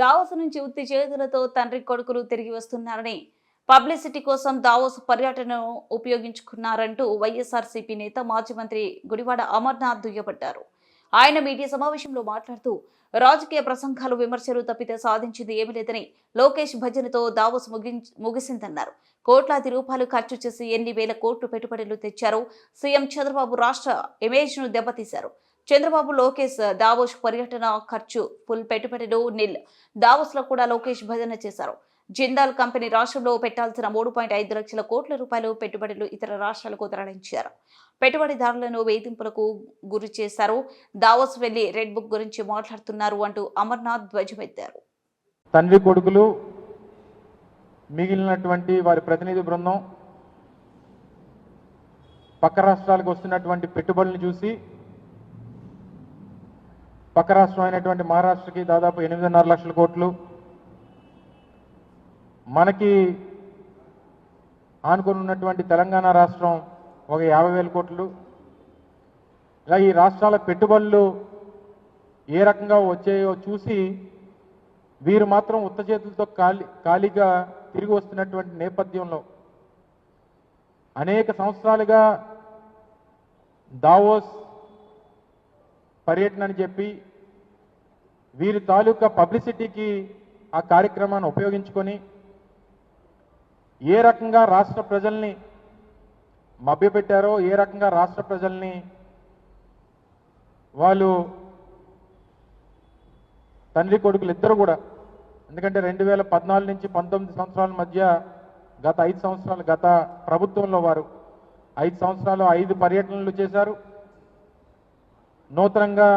Davos నుంచి ఉత్తి చేతులతో తండ్రి కొడుకులు తిరిగి వస్తున్నారని పబ్లిసిటీ కోసం దావోస్ పర్యటనను ఉపయోగించుకున్నారంటూ వైఎస్ఆర్సీపీ నేత మాజీ మంత్రి గుడివాడ అమర్నాథ్ దుయ్యబట్టారు. ఆయన మీడియా సమావేశంలో మాట్లాడుతూ రాజకీయ ప్రసంగాలు విమర్శలు తప్పితే సాధించింది ఏమీ లేదని లోకేష్ భజనతో దావోస్ ముగిం- ముగిసిందన్నారు. కోట్లాది రూపాయలు ఖర్చు చేసి ఎన్ని వేల కోట్లు పెట్టుబడులు తెచ్చారు సీఎం చంద్రబాబు రాష్ట్ర ఇమేజ్ను దెబ్బతీశారు. చంద్రబాబు లోకేష్ దావోస్ పర్యటన ఖర్చు ఫుల్ పెట్టుబడులు నిల్ దావోస్లో కూడా లోకేష్ భజన చేశారు. జిందాల్ కంపెనీ రాష్ట్రంలో పెట్టాల్సిన మూడు పాయింట్ ఐదు లక్షల కోట్ల రూపాయలు పెట్టుబడులు ఇతర రాష్ట్రాలకు తరలించారు. పెట్టుబడిదారులను వేధింపులకు గురి చేశారు. దావోస్ వెళ్ళి రెడ్ బుక్ గురించి మాట్లాడుతున్నారు అంటూ అమర్నాథ్ ధ్వజమెత్తారు. తండ్రి కొడుకులు మిగిలినటువంటి వారి ప్రతినిధి బృందం పక్క రాష్ట్రాలకు వస్తున్నటువంటి పెట్టుబడులను చూసి పక్క రాష్ట్రం అయినటువంటి మహారాష్ట్రకి దాదాపు ఎనిమిదిన్నర లక్షల కోట్లు. మనకి ఆనుకొని ఉన్నటువంటి తెలంగాణ రాష్ట్రం ఒక యాభై వేల కోట్లు. ఇలా ఈ రాష్ట్రాల పెట్టుబడులు ఏ రకంగా వచ్చాయో చూసి వీరు మాత్రం ఉత్త చేతులతో ఖాళీ ఖాళీగా తిరిగి వస్తున్నటువంటి నేపథ్యంలో అనేక సంవత్సరాలుగా దావోస్ పర్యటన అని చెప్పి వీరి తాలూకా పబ్లిసిటీకి ఆ కార్యక్రమాన్ని ఉపయోగించుకొని ఏ రకంగా రాష్ట్ర ప్రజల్ని మభ్యపెట్టారో ఏ రకంగా రాష్ట్ర ప్రజల్ని వాళ్ళు తండ్రి కొడుకులు ఇద్దరు కూడా ఎందుకంటే రెండు వేల పద్నాలుగు నుంచి పంతొమ్మిది సంవత్సరాల మధ్య గత ఐదు సంవత్సరాలు గత ప్రభుత్వంలో వారు ఐదు సంవత్సరాలు ఐదు పర్యటనలు చేశారు. నూతనంగా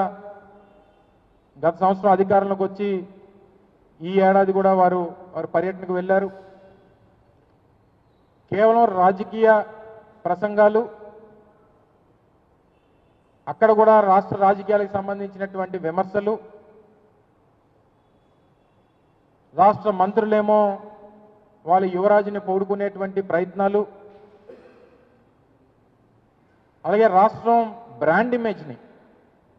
గత సంవత్సరం అధికారంలోకి వచ్చి ఈ ఏడాది కూడా వారు వారు పర్యటనకు వెళ్ళారు. కేవలం రాజకీయ ప్రసంగాలు అక్కడ కూడా రాష్ట్ర రాజకీయాలకు సంబంధించినటువంటి విమర్శలు రాష్ట్ర మంత్రులేమో వాళ్ళ యువరాజుని పౌడుకునేటువంటి ప్రయత్నాలు అలాగే రాష్ట్రం బ్రాండ్ ఇమేజ్ని